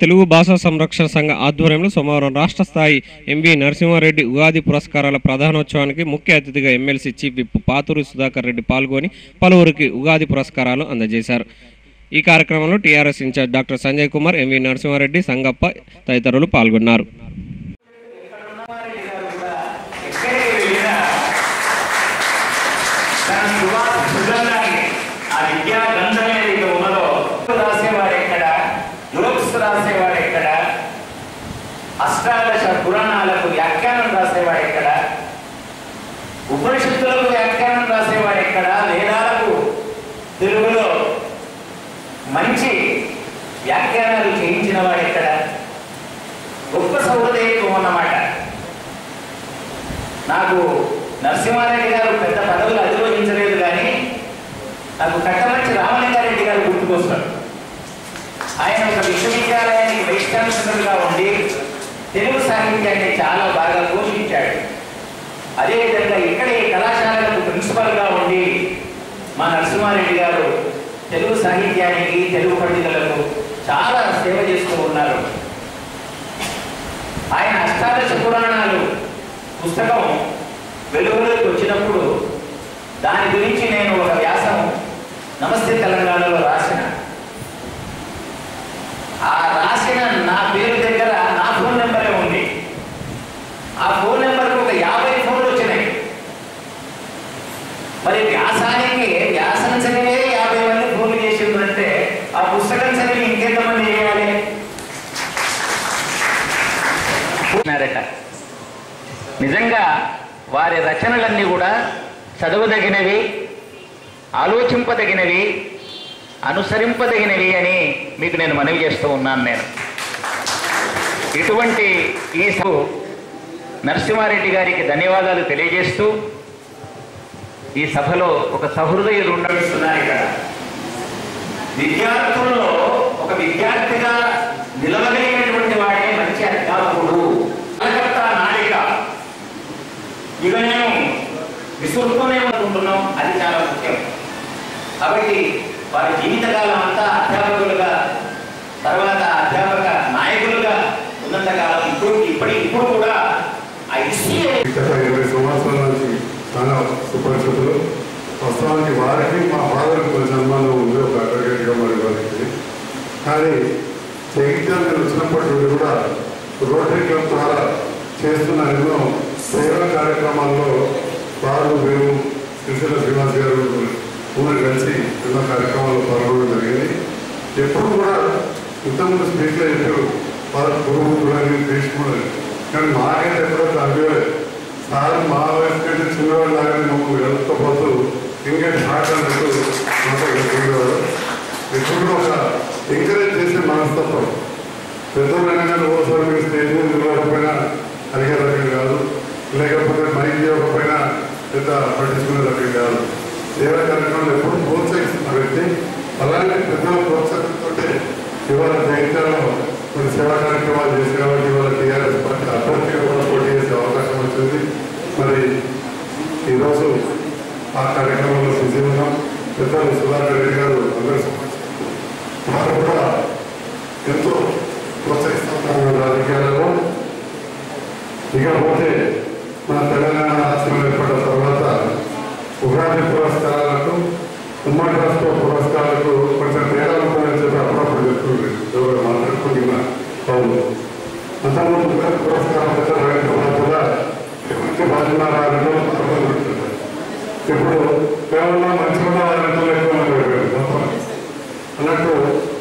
తెలుగు భాషా సంరక్షణ సంఘ ఆధ్వర్యంలో సోమవారం రాష్ట్ర స్థాయి ఎంవి నరసింహారెడ్డి ఉగాది పురస్కారాల ప్రధానోత్సవానికి ముఖ్య అతిథిగా MLC chief whip Pathuru Sudhakar Reddy పాల్గొని పలువురికి ఉగాది పురస్కారాలు అందజేశారు. ఈ కార్యక్రమంలో TRS incharge doctor Sanjay Kumar MV Narasimhareddy Sangappa తదితరులు పాల్గొన్నారు. నాకు నరసింహారెడ్డి గారు పెద్ద పదవులు అధిరోహించలేదు కానీ నాకు కట్టమంచి రామలింగారెడ్డి గారు గుర్తుకొస్తాడు. ఆయన ఒక విశ్వవిద్యాలయానికి వైస్ ఉండి తెలుగు సాహిత్యాన్ని చాలా బాగా పోషించాడు. అదేవిధంగా ఇక్కడే కళాశాలకు ప్రిన్సిపల్గా ఉండి మా నరసింహారెడ్డి గారు తెలుగు సాహిత్యానికి తెలుగు పండితులకు చాలా సేవ చేస్తూ ఉన్నారు. ఆయన అష్టాదశ పురాణాలు పుస్తకం వెలుగులోకి వచ్చినప్పుడు దాని గురించి నేను ఒక వ్యాసం నమస్తే తెలంగాణలో రాసిన. ఆ రాసిన నా పేరు దగ్గర నా ఫోన్ నెంబరే ఉంది. ఆ ఫోన్ నెంబర్కి ఒక యాభై ఫోన్లు వచ్చినాయి. మరి వ్యాసానికి వ్యాసం చదివే యాభై మంది ఫోన్లు చేసిందంటే ఆ పుస్తకం చదివి ఇంకెంతమంది చేయాలి ఉన్నారట నిజంగా వారి రచనలన్నీ కూడా చదవదగినవి ఆలోచింపదగినవి అనుసరింపదగినవి అని మీకు నేను మనవి చేస్తూ ఉన్నాను నేను. ఇటువంటి ఈ సభ నరసింహారెడ్డి గారికి ధన్యవాదాలు తెలియజేస్తూ ఈ సభలో ఒక సహృదయులు ఉండవిస్తున్నారు ఇక్కడ. విద్యార్థుల్లో ఒక విద్యార్థిగా నిలవగలిగిన ఇక నేను విసురుతూనే అనుకుంటున్నాం అది చాలా ముఖ్యం. కాబట్టి వారి జీవితకాలం అంతా అధ్యాపకులుగా తర్వాత అధ్యాపక నాయకులుగా ఉన్నంతకాలం ఇప్పుడు ఇప్పటి ఇప్పుడు కూడా ఆ ఇస్సీ ఇరవై సంవత్సరాల నుంచి చాలా సుపరిచితులు. ప్రస్తుతానికి వారికి మా ఫాదర్కి కొన్ని అనుమానం ఉంది ఒక అడ్వకేట్గా మరి వారికి. కానీ జగిత్యాల వచ్చినప్పటి నుండి కూడా రోటరీ క్లబ్ ద్వారా చేస్తున్న ఎన్నో సేవా కార్యక్రమాల్లో వారు మేము శ్రీశైల శ్రీనివాస్ గారు ఊరు కలిసి ఎన్నో కార్యక్రమాల్లో పాల్గొనడం జరిగింది. ఎప్పుడు కూడా ఇంతకుముందు స్పీచ్లో చెప్పారు వారు గురువు కూడా భీష్ముడు కానీ మాకైతే ఎప్పుడో చదివేది సార్ మా వయసు కంటే చిన్నవాడు లాగానే మమ్మల్ని వెళ్తపోతూ ఇంకేంటి హార్ట్ అన్నట్టు మాతో ఎప్పుడు ఒక ఎంకరేజ్ చేసే మనస్తత్వం. పెద్దలైనా ఓసారి మీరు స్టేజ్ మీద నిలవకపోయినా అడిగే రకం కాదు. లేకపోతే మైక్ ఇవ్వకపోయినా పెద్ద పట్టించుకునే రకం కాదు. ఏవైనా కార్యక్రమాలు ఎప్పుడు ప్రోత్సహిస్తున్న వ్యక్తి అలాగే పెద్దల ప్రోత్సాహంతో ఇవాళ జగిత్యాలలో కొన్ని సేవా కార్యక్రమాలు చేసి కాబట్టి ఇవాళ టీఆర్ఎస్ పార్టీ అభ్యర్థిగా కూడా పోటీ చేసే అవకాశం వచ్చింది. మరి ఈరోజు ఆ కార్యక్రమంలో బిజీ పెద్దలు సుధాకర్ రెడ్డి గారు అందరూ వారు కూడా ఎంతో ప్రోత్సహిస్తున్నారు రాజకీయాలలో. ఇక forward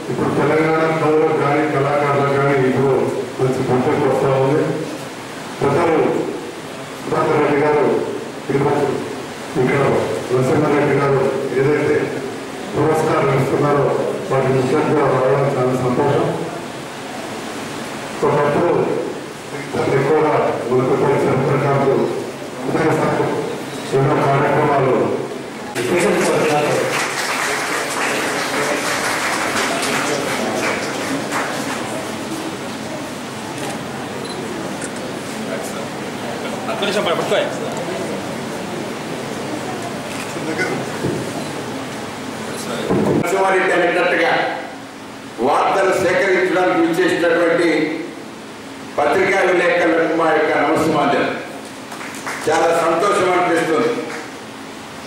చాలా సంతోషం అనిపిస్తుంది.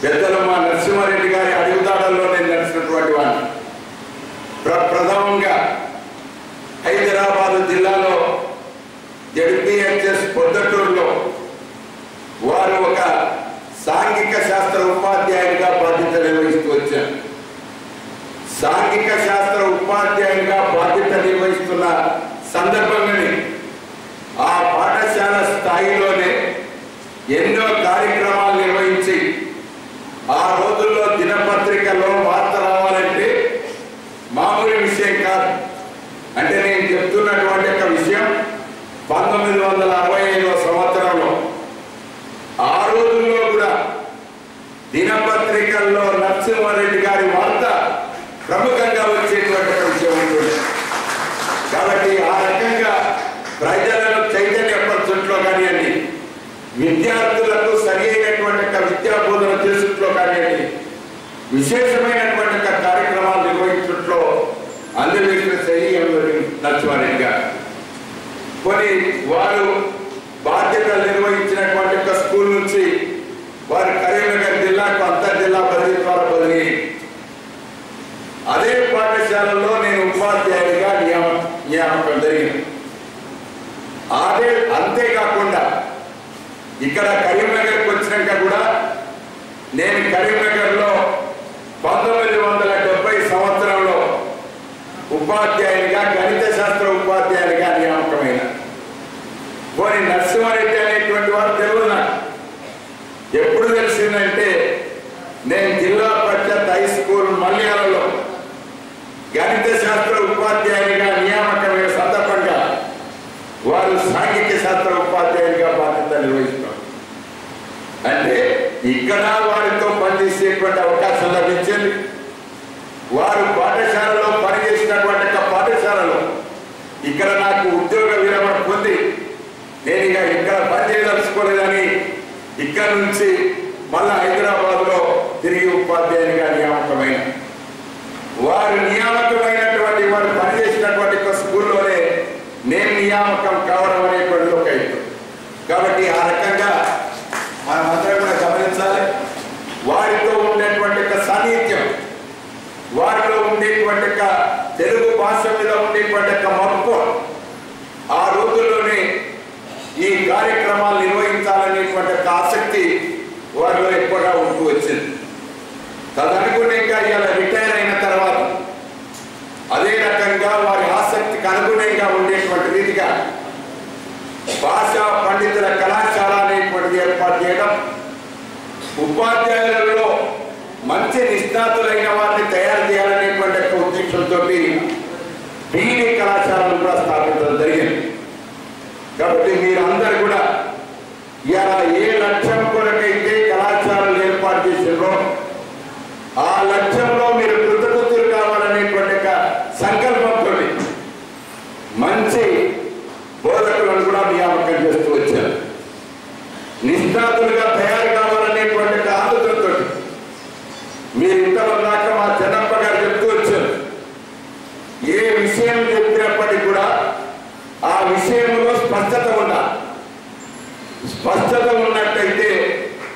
పెద్దలు మా నరసింహారెడ్డి గారి అడుగుదాడల్లో నేను నడిచినటువంటి వాడిని. ప్ర ప్రథమంగా హైదరాబాదు జిల్లాలో జడ్పిహెచ్ఎస్ పొద్దటూరులో వారు ఒక సాంఘిక శాస్త్ర ఉపాధ్యాయునిగా బాధ్యత నిర్వహిస్తూ వచ్చారు. సాంఘిక శాస్త్ర ఉపాధ్యాయునిగా బాధ్యత నిర్వహిస్తున్న సందర్భం ఆ పాఠశాల స్థాయిలోనే ఎన్నో కార్యక్రమాలు నిర్వహించి ఆ రోజుల్లో దినపత్రికలో వార్త రావాలంటే మామూలు విషయం కాదు అంటే నేను చెప్తున్నటువంటి ఒక విషయం పంతొమ్మిది వందల అరవై ఐదవ సంవత్సరంలో ఆ రోజుల్లో కూడా దినపత్రికల్లో నరసింహారెడ్డి గారి వార్త ప్రముఖంగా వచ్చేటువంటి విషయం ఉంటుంది కాబట్టి ఆ రకంగా ప్రజలను చైతన్యపరచుట్లో కానివ్వండి విద్యార్థులకు సరి అయినటువంటి విద్యా బోధన చేసుట్లో కానివ్వండి విశేషమైనటువంటి కార్యక్రమాలు నిర్వహించట్లో అందరికీ శైలి నరసింహారెడ్డి కొన్ని వారు బాధ్యతలు నిర్వహించినటువంటి ఒక స్కూల్ నుంచి వారు కరీంనగర్ జిల్లాకు అంతర్ జిల్లా బదిలీ ద్వారా బదిలీ అదే పాఠశాలలో నేను ఉపాధ్యాయుడిగా నియామ నియామకం జరిగింది అదే అంతేకాకుండా ఇక్కడ కరీంనగర్కి వచ్చినాక కూడా నేను కరీంనగర్లో పంతొమ్మిది వందల డెబ్బై సంవత్సరంలో ఉపాధ్యాయునిగా గణిత శాస్త్ర ఉపాధ్యాయునిగా నియామకమైన పోనీ నరసింహారెడ్డి అనేటువంటి వారు తెలుగు నాకు. ఎప్పుడు తెలిసిందంటే నేను జిల్లా పరిషత్ హై స్కూల్ మల్యాలలో గణిత శాస్త్ర ఉపాధ్యాయునిగా నియామకమైన సందర్భంగా వారు సాంఘిక శాస్త్ర ఉపాధ్యాయునిగా బాధ్యత నిర్వహిస్తున్నారు అంటే ఇక్కడ వారితో పనిచేసేటువంటి అవకాశం లభించింది. వారు పాఠశాలలో పనిచేసినటువంటి ఒక పాఠశాలలో ఇక్కడ నాకు ఉద్యోగ విరమణ పొంది నేను ఇక ఇక్కడ పనిచేయదలుచుకోలేదని ఇక్కడ నుంచి మళ్ళా హైదరాబాద్లో తిరిగి ఉపాధ్యాయునిగా నియామకమైన వారు నియామకమైనటువంటి వారు పనిచేసినటువంటి ఒక స్కూల్లోనే నేను నియామకం కావడం అనేటువంటి ఒక ఎత్తు. కాబట్టి ఆ రకంగా మనం అందరం కూడా గమనించాలి వారితో ఉండేటువంటి ఒక సాన్నిధ్యం వారిలో ఉండేటువంటి ఒక తెలుగు భాష మీద ఉండేటువంటి ఒక మక్కువ ఆ రోజుల్లోనే ఈ కార్యక్రమాలు నిర్వహించాలనేటువంటి ఒక ఆసక్తి వారిలో ఎక్కువగా ఉంటూ వచ్చింది. తదనుగుణంగా ఇవాళ రిటైర్ అయిన తర్వాత అదే రకంగా వారి ఆసక్తికి అనుగుణంగా ఉండేటువంటి రీతిగా భాషా పండితుల కళాశాల అనేటువంటిది ఏర్పాటు చేయడం ఉపాధ్యాయులలో మంచి నిష్ణాతులైన వారిని తయారు చేయాలనేటువంటి ఒక ఉద్దేశంతో బీఈడి కళాశాలను కూడా స్థాపించడం జరిగింది. కాబట్టి మీరందరూ కూడా ఇలా ఏ లక్ష్యం కొరకైతే కళాశాలలు ఏర్పాటు చేసినో ఆ లక్ష్యంలో మీరు కృతకృతులు కావాలనేటువంటి ఒక సంకల్పంతో మంచి బోధకులను కూడా నియామకం చేస్తూ వచ్చారు. నిష్ణాతులుగా తయారు కావాలనేటువంటి ఒక ఆలోచనతో మీరు ఇంతవరకు దాకా మా చెన్నప్ప గారు చెప్తూ వచ్చారు ఏ విషయం చెప్పినప్పటికీ కూడా ఆ విషయంలో స్పష్టత ఉండాలి స్పష్టత ఉన్నట్టయితే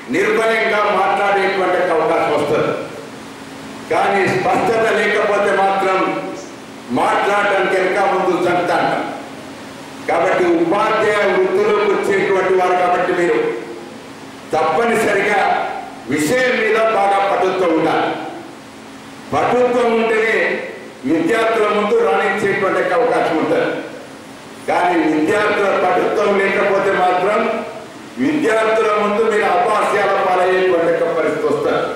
నిర్భయంగా మాట్లాడేటువంటి ఒక అవకాశం వస్తుంది కానీ స్పష్టత లేకపోతే మాత్రం మాట్లాడడానికి వెనక ముందు చెప్తాను కాబట్టి ఉపాధ్యాయ వృత్తిలోకి వచ్చేటువంటి వారు కాబట్టి మీరు తప్పనిసరిగా విషయం మీద బాగా పటుత్వం ఉండాలి. పటుత్వం ఉంటేనే విద్యార్థుల ముందు రాణించేటువంటి అవకాశం ఉంటుంది. కానీ విద్యార్థుల పటుత్వం లేకపోతే మాత్రం విద్యార్థుల ముందు మీరు అపాస్యాల పాలయ్యేటువంటి పరిస్థితి వస్తారు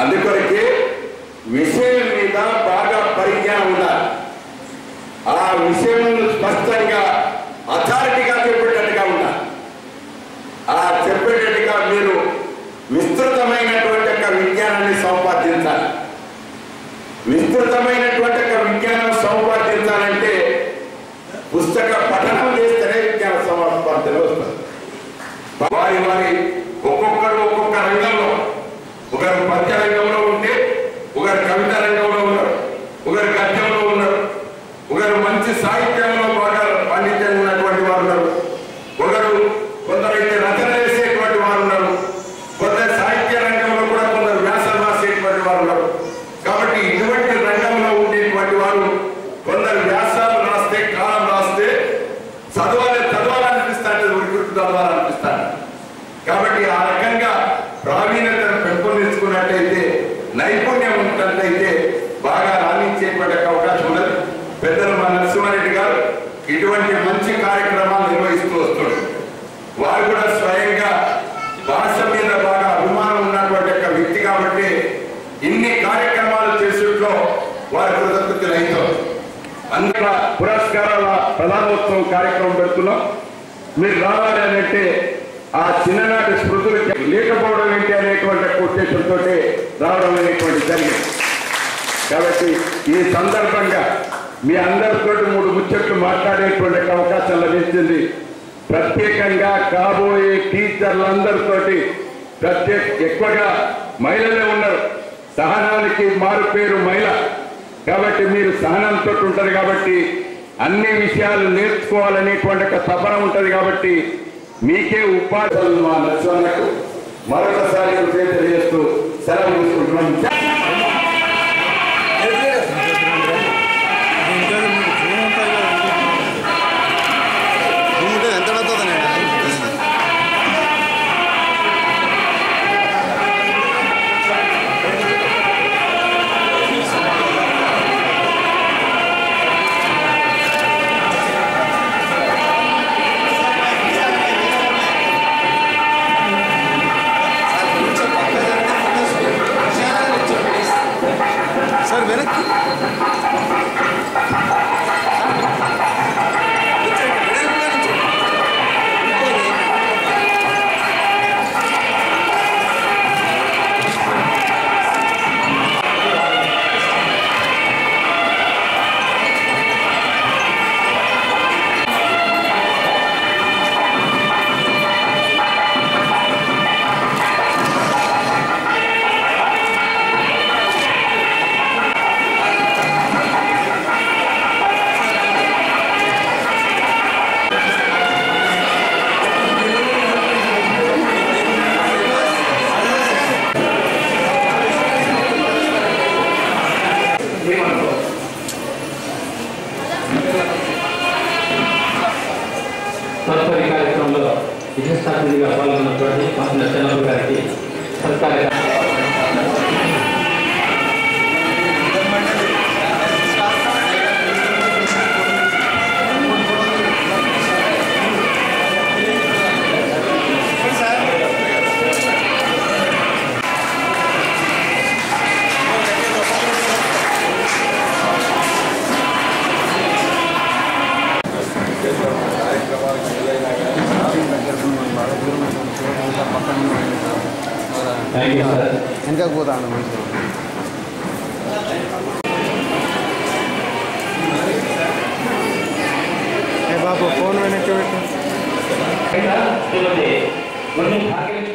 అందుకొరకే విషయం మీద బాగా పరిజ్ఞానం ఉండాలి. ఆ విషయం స్పష్టంగా అథారిటీగా చెప్పేటట్టుగా ఉన్నారు అలా చెప్పేటట్టుగా మీరు విస్తృతమైనటువంటి యొక్క విజ్ఞానాన్ని సంపాదించాలి. విస్తృతమైనటువంటి యొక్క విజ్ఞానం సంపాదించాలంటే పుస్తక పఠనం చేస్తేనే విజ్ఞాన సంపాదన వస్తుంది. వారి వారి ఒక్కొక్కరు ఒక్కొక్క రంగంలో ఒకరు పద్య రంగంలో ఉంటే ఒకరు కవిత రంగంలో ఉన్నారు ఒకరు గద్యంలో ఉన్నారు ఒకరు మంచి సాహిత్యంలో బాగా పండితం ఉన్నటువంటి ఉన్నట్టయితే నైపుణ్యం ఉన్నట్టయితే బాగా రాణించేటువంటి అవకాశం ఉన్నది పెద్దలు మా నరసింహారెడ్డి గారు ఇటువంటి మంచి కార్యక్రమాలు నిర్వహిస్తూ వస్తున్నారు వారు కూడా స్వయంగా భాష మీద బాగా అభిమానం ఉన్నటువంటి ఒక వ్యక్తి కాబట్టి ఇన్ని కార్యక్రమాలు చేసుట్లో వారి కృతజ్ఞతలు అవుతారు పురస్కారాల ప్రధానోత్సవం కార్యక్రమం పెడుతున్నాం. మీరు రావాలి అని అంటే ఆ చిన్ననాటి స్మృతులు లేకపోవడం ఏంటి అనేటువంటి ఉద్దేశంతో రావడం అనేటువంటి జరిగింది. కాబట్టి ఈ సందర్భంగా మీ అందరితో మూడు ముచ్చట్లు మాట్లాడేటువంటి అవకాశం లభించింది. ప్రత్యేకంగా కాబోయే టీచర్లందరితోటి ప్రత్యేక ఎక్కువగా మహిళలే ఉన్నారు. సహనానికి మారు పేరు మహిళ. కాబట్టి మీరు సహనంతో ఉంటారు కాబట్టి అన్ని విషయాలు నేర్చుకోవాలనేటువంటి ఒక తపన ఉంటుంది కాబట్టి మీకే ఉపాధి మా నరసింహకు మరొకసారి తెలియజేస్తూ సెలవు తీసుకుంటున్నాం. दर्शन करके सत्कार कार्यक्रम సత్కార థ్యాంక్ యూ సార్ వెనకకు పోతాను మంచిగా ఏ బాబు ఫోన్ వెనక్కి పెట్టు శ్రీమతి కొన్ని భాగ్యలక్ష్మి